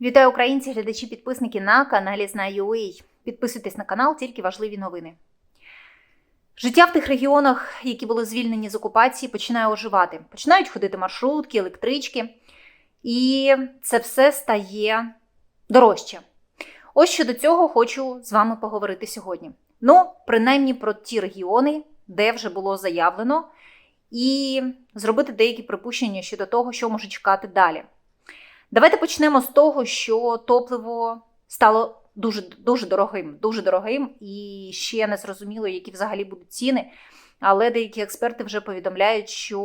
Вітаю українці, глядачі, підписники на каналі Знаю.ua. Підписуйтесь на канал, тільки важливі новини. Життя в тих регіонах, які були звільнені з окупації, починає оживати. Починають ходити маршрутки, електрички, і це все стає дорожче. Ось щодо цього хочу з вами поговорити сьогодні. Ну, принаймні про ті регіони, де вже було заявлено, і зробити деякі припущення щодо того, що може чекати далі. Давайте почнемо з того, що топливо стало дуже дуже дорогим, дуже дорогим, і ще не зрозуміло, які взагалі будуть ціни. Але деякі експерти вже повідомляють, що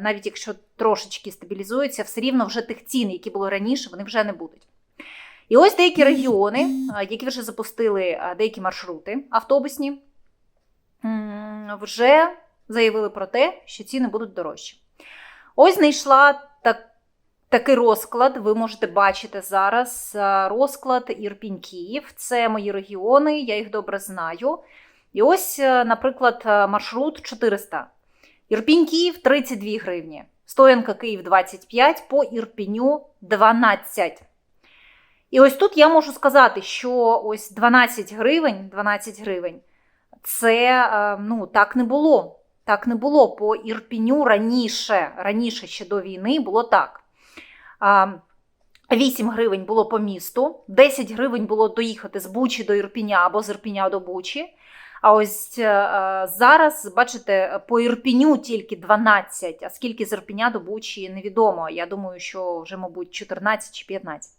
навіть якщо трошечки стабілізується, все рівно вже тих цін, які були раніше, вони вже не будуть. І ось деякі регіони, які вже запустили деякі маршрути автобусні, вже заявили про те, що ціни будуть дорожчі. Ось знайшла. Такий розклад ви можете бачити зараз. Розклад Ірпінь Київ. Це мої регіони, я їх добре знаю. І ось, е, наприклад, е, маршрут 400. Ірпінь Київ 32 гривні. Стоянка Київ 25, по Ірпіню 12. І ось тут я можу сказати, що ось 12 гривень, 12 гривень це е, ну, так не було. Так не було. По Ірпіню раніше, раніше ще до війни було так. А, 8 гривень було по місту, 10 гривень було доїхати з Бучі до Ірпіня або з Ірпіня до Бучі. А ось е, зараз, бачите, по Ірпіню тільки 12, а скільки з Ірпіня до Бучі невідомо. Я думаю, що вже, мабуть, 14 чи 15.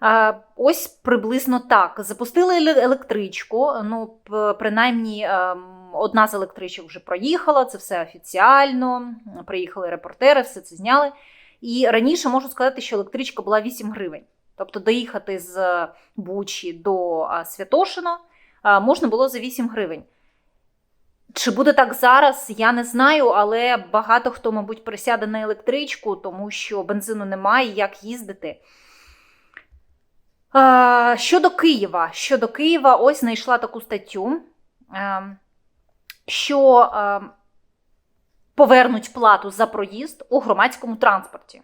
А, Ось приблизно так. Запустили електричку. Ну, принаймні, ем, одна з електричок вже проїхала, це все офіціально. Приїхали репортери, все це зняли. І раніше можу сказати, що електричка була 8 гривень. Тобто доїхати з Бучі до а, Святошино можна було за 8 гривень. Чи буде так зараз, я не знаю, але багато хто, мабуть, присяде на електричку, тому що бензину немає, як їздити. Щодо Києва, щодо Києва, ось знайшла таку статтю, ем, що ем, повернуть плату за проїзд у громадському транспорті.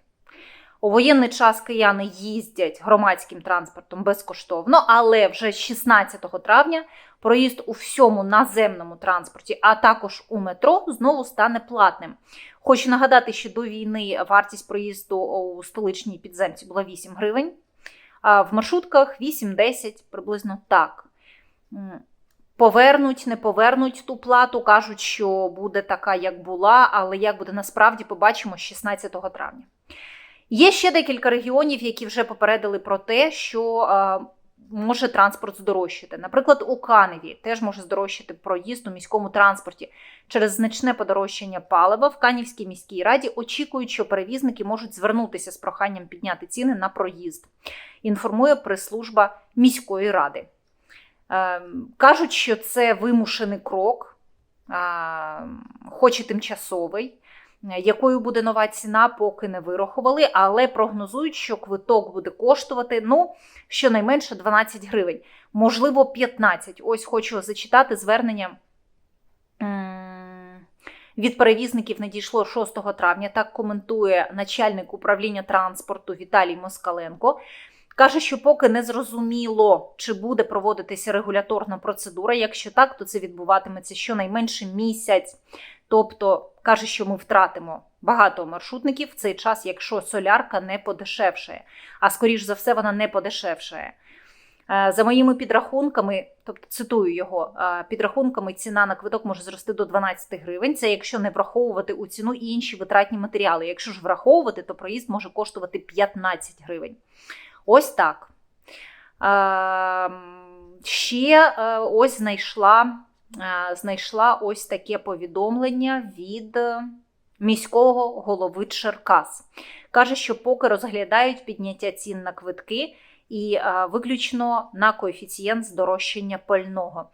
У воєнний час кияни їздять громадським транспортом безкоштовно, але вже 16 травня проїзд у всьому наземному транспорті, а також у метро, знову стане платним. Хочу нагадати, що до війни вартість проїзду у столичній підземці була 8 гривень, а в маршрутках 8-10, приблизно так. Повернуть, не повернуть ту плату, кажуть, що буде така, як була, але як буде насправді, побачимо 16 травня. Є ще декілька регіонів, які вже попередили про те, що е, може транспорт здорожчати. Наприклад, у Каневі теж може здорожчати проїзд у міському транспорті через значне подорожчання палива. В Канівській міській раді очікують, що перевізники можуть звернутися з проханням підняти ціни на проїзд. Інформує прес-служба міської ради. Ем, Кажуть, що це вимушений крок, хоч і тимчасовий. Якою буде нова ціна, поки не вирахували, але прогнозують, що квиток буде коштувати ну, щонайменше 12 гривень, можливо, 15. Ось хочу зачитати звернення від перевізників надійшло 6 травня. Так коментує начальник управління транспорту Віталій Москаленко. Каже, що поки не зрозуміло, чи буде проводитися регуляторна процедура. Якщо так, то це відбуватиметься щонайменше місяць. Тобто каже, що ми втратимо багато маршрутників в цей час, якщо солярка не подешевшає. А скоріш за все, вона не подешевшає. Е, За моїми підрахунками, тобто цитую його, е, підрахунками ціна на квиток може зрости до 12 гривень. Це якщо не враховувати у ціну і інші витратні матеріали. Якщо ж враховувати, то проїзд може коштувати 15 гривень. Ось так. Ще е, ось знайшла, е, знайшла ось таке повідомлення від міського голови Черкас. Каже, що поки розглядають підняття цін на квитки і е, виключно на коефіцієнт здорожчання пального.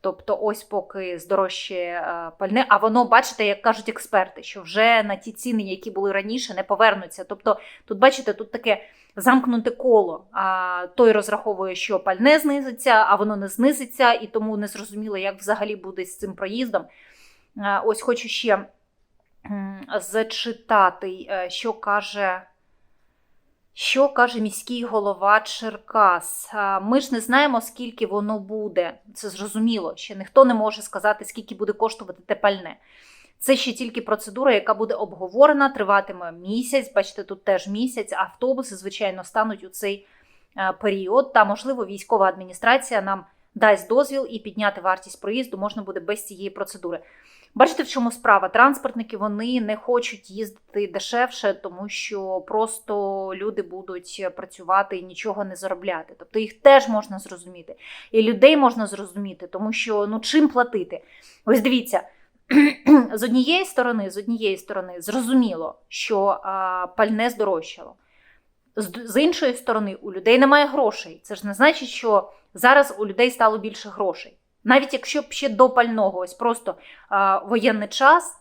Тобто, ось поки здорожчає пальне, а воно, бачите, як кажуть експерти, що вже на ті ціни, які були раніше, не повернуться. Тобто, тут, бачите, тут таке замкнуте коло. А той розраховує, що пальне знизиться, а воно не знизиться, і тому не зрозуміло, як взагалі буде з цим проїздом. Ось хочу ще зачитати, е, що каже Що каже міський голова Черкас? Ми ж не знаємо, скільки воно буде. Це зрозуміло. Ще ніхто не може сказати, скільки буде коштувати те пальне. Це ще тільки процедура, яка буде обговорена, триватиме місяць. Бачите, тут теж місяць. Автобуси, звичайно, стануть у цей е, період. Та, можливо, військова адміністрація нам дасть дозвіл і підняти вартість проїзду можна буде без цієї процедури. Бачите, в чому справа? Транспортники вони не хочуть їздити дешевше, тому що просто люди будуть працювати і нічого не заробляти. Тобто їх теж можна зрозуміти. І людей можна зрозуміти, тому що ну чим платити? Ось дивіться. З однієї сторони, з однієї сторони, зрозуміло, що а, пальне здорожчало. З, з іншої сторони, у людей немає грошей. Це ж не значить, що зараз у людей стало більше грошей. Навіть якщо б ще до пального, ось просто а, воєнний час,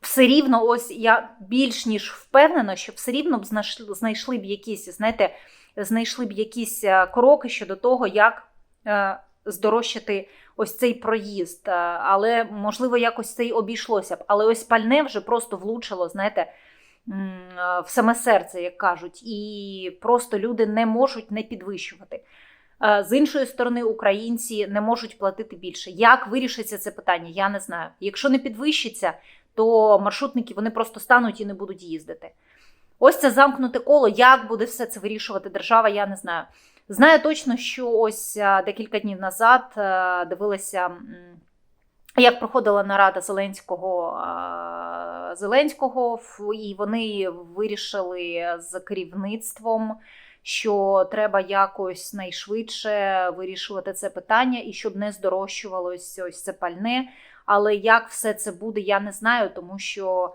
все рівно, ось я більш ніж впевнена, що все рівно б знайшли, знайшли б якісь, знаєте, знайшли б якісь кроки щодо того, як а, здорожчати ось цей проїзд. Але, можливо, якось це й обійшлося б. Але ось пальне вже просто влучило, знаєте, в саме серце, як кажуть, і просто люди не можуть не підвищувати. Е, З іншої сторони, українці не можуть платити більше. Як вирішиться це питання? Я не знаю. Якщо не підвищиться, то маршрутники вони просто стануть і не будуть їздити. Ось це замкнуте коло. Як буде все це вирішувати держава? Я не знаю. Знаю точно, що ось е, декілька днів назад е, дивилася, як проходила нарада Зеленського е, Зеленського, і вони вирішили з керівництвом що треба якось найшвидше вирішувати це питання і щоб не здорожчувалось ось це пальне. Але як все це буде, я не знаю, тому що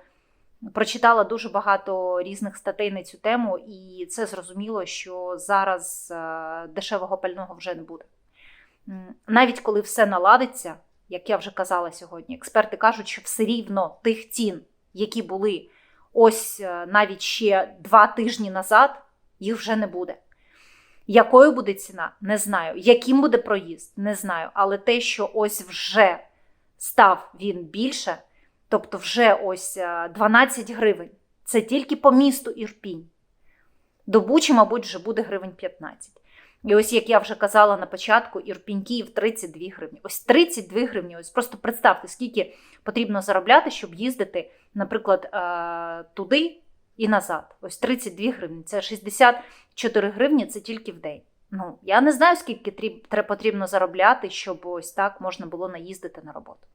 прочитала дуже багато різних статей на цю тему, і це зрозуміло, що зараз е, дешевого пального вже не буде. Навіть коли все наладиться, як я вже казала сьогодні, експерти кажуть, що все рівно тих цін, які були ось е, навіть ще два тижні назад, їх вже не буде. Якою буде ціна? Не знаю. Яким буде проїзд? Не знаю. Але те, що ось вже став він більше, тобто вже ось е, 12 гривень, це тільки по місту Ірпінь. До Бучі, мабуть, вже буде гривень 15. І ось, як я вже казала на початку, Ірпінь Київ 32 гривні. Ось 32 гривні. Ось просто представте, скільки потрібно заробляти, щоб їздити, наприклад, е, туди і назад. Ось 32 гривні. Це 64 гривні, це тільки в день. Ну, я не знаю, скільки потрібно заробляти, щоб ось так можна було наїздити на роботу.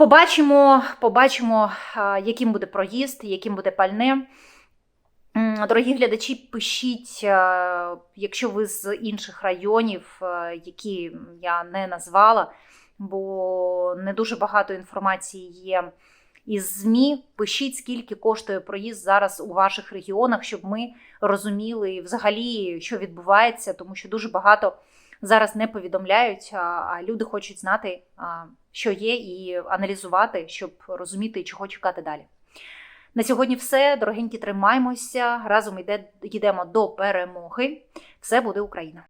Побачимо, побачимо, яким буде проїзд, яким буде пальне. Дорогі глядачі, пишіть, якщо ви з інших районів, які я не назвала, бо не дуже багато інформації є із ЗМІ. Пишіть, скільки коштує проїзд зараз у ваших регіонах, щоб ми розуміли взагалі, що відбувається, тому що дуже багато зараз не повідомляють, а, люди хочуть знати, що є, і аналізувати, щоб розуміти, чого чекати далі. На сьогодні все. Дорогенькі, тримаймося. Разом йде, йдемо до перемоги. Все буде Україна!